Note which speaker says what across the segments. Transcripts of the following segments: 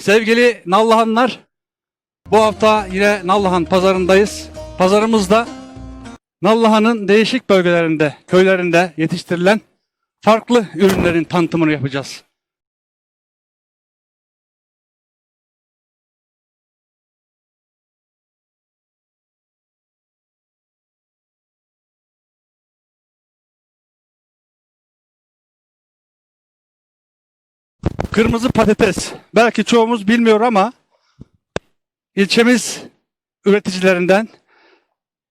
Speaker 1: Sevgili Nallıhanlar, bu hafta yine Nallıhan pazarındayız. Pazarımızda Nallıhan'ın değişik bölgelerinde, köylerinde yetiştirilen farklı ürünlerin tanıtımını yapacağız. Kırmızı patates. Belki çoğumuz bilmiyor ama ilçemiz üreticilerinden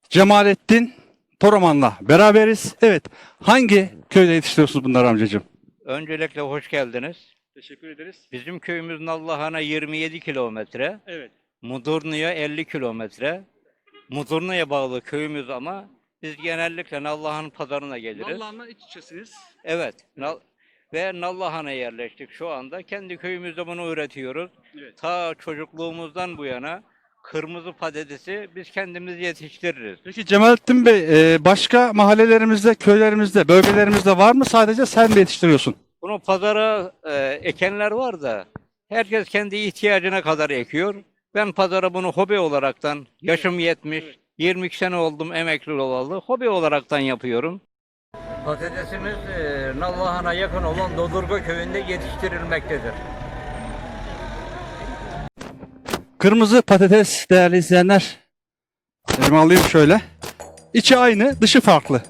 Speaker 1: Cemalettin Toraman'la beraberiz. Evet. Hangi köyde yetiştiriyorsunuz bunları amcacığım?
Speaker 2: Öncelikle hoş geldiniz.
Speaker 1: Teşekkür ederiz.
Speaker 2: Bizim köyümüz Nallıhan'a 27 kilometre,
Speaker 1: Evet.
Speaker 2: Mudurnu'ya 50 kilometre. Mudurnu'ya bağlı köyümüz ama biz genellikle Nallıhan pazarına geliriz.
Speaker 1: Nallıhan'la iç içesiniz.
Speaker 2: Evet. Nal ve Nallıhan'a yerleştik şu anda. Kendi köyümüzde bunu üretiyoruz.
Speaker 1: Evet.
Speaker 2: Ta çocukluğumuzdan bu yana kırmızı patatesi biz kendimiz yetiştiririz.
Speaker 1: Peki Cemalettin Bey, e, başka mahallelerimizde, köylerimizde, bölgelerimizde var mı? Sadece sen mi yetiştiriyorsun?
Speaker 2: Bunu pazara e, ekenler var da herkes kendi ihtiyacına kadar ekiyor. Ben pazara bunu hobi olaraktan yaşım yetmiş, 22 sene oldum emekli olalı. Hobi olaraktan yapıyorum. Patatesimiz e, Nallıhan'a yakın olan Dodurga köyünde yetiştirilmektedir.
Speaker 1: Kırmızı patates değerli izleyenler. Elime alayım şöyle. İçi aynı, dışı farklı.